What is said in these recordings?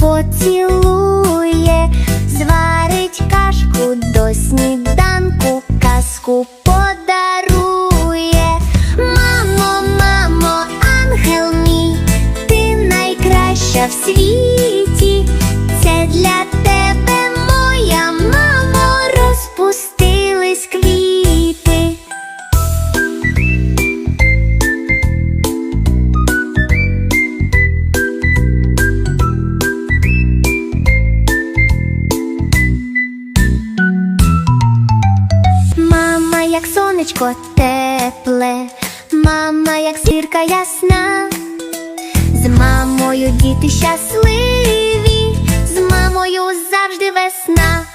поцілує, зварить кашку до сніданку, казку подарує. Мамо, мамо, ангел мій, ти найкраща в світі. Сонечко тепле, мама, як сірка ясна, з мамою діти щасливі, з мамою завжди весна.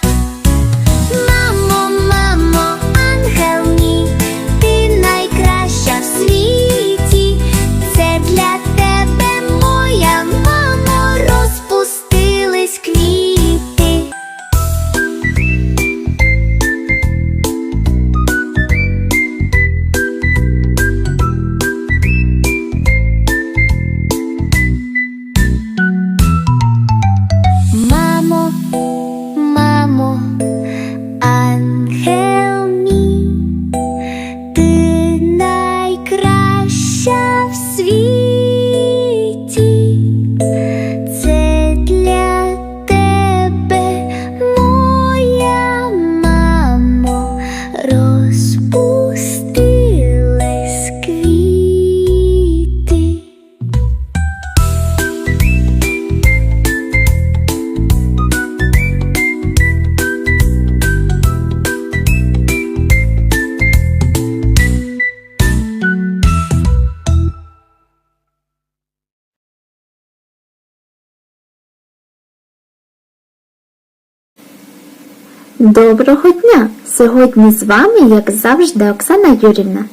Доброго дня! Сьогодні з вами, як завжди, Оксана Юрівна.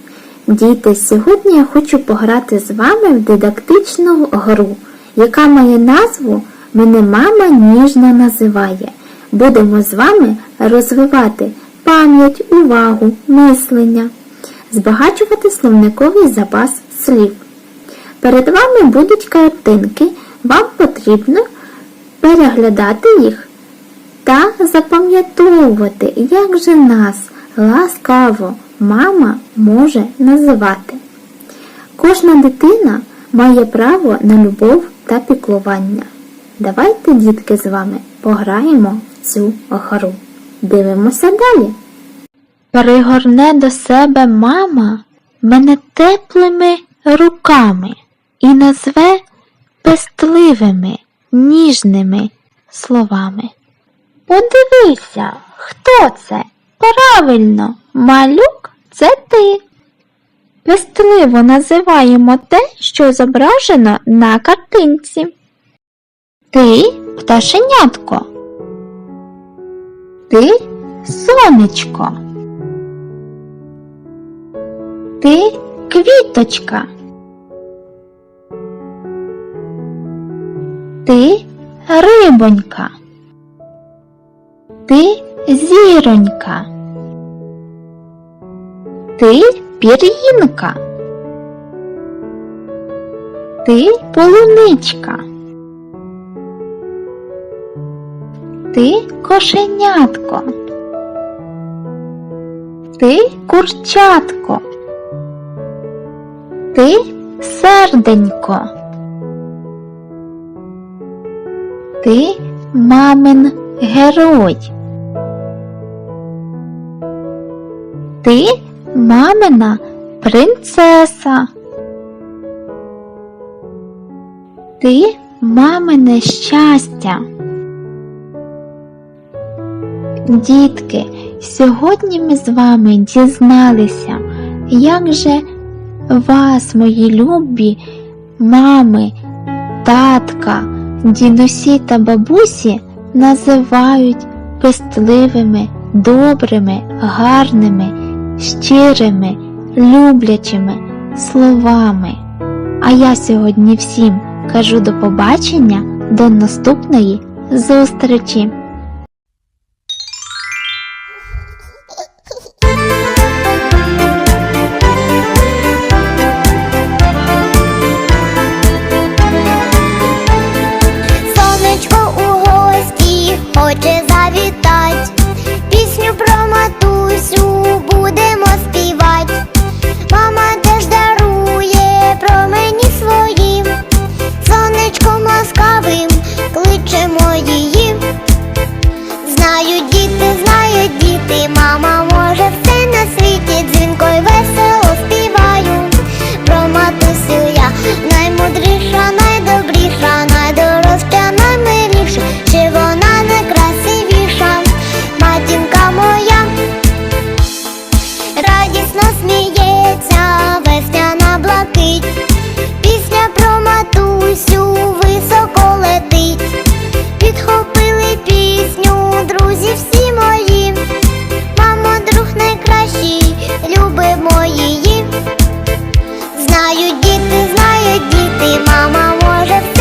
Діти, сьогодні я хочу пограти з вами в дидактичну гру, яка має назву Мене мама ніжно називає. Будемо з вами розвивати пам'ять, увагу, мислення, збагачувати словниковий запас слів. Перед вами будуть картинки, вам потрібно переглядати їх та запам'ятовувати, як же нас ласкаво мама може називати. Кожна дитина має право на любов та піклування. Давайте, дітки, з вами пограємо в цю гру. Дивимося далі. Пригорне до себе мама мене теплими руками і назве пестливими, ніжними словами. Подивися, хто це? Правильно, малюк це ти. Пестливо називаємо те, що зображено на картинці. Ти пташенятко. Ти сонечко. Ти квіточка. Ти рибонька. Ти зіронька. Ти пір'їнка. Ти полуничка. Ти кошенятко. Ти курчатко. Ти серденько. Ти мамин герой. Ти мамина принцеса. Ти мамине щастя. Дітки, сьогодні ми з вами дізналися, як же вас, мої любі мами, татка, дідусі та бабусі називають пестливими, добрими, гарними, щирими, люблячими словами. А я сьогодні всім кажу до побачення, до наступної зустрічі! Знають Знають діти, знають діти, мама може все.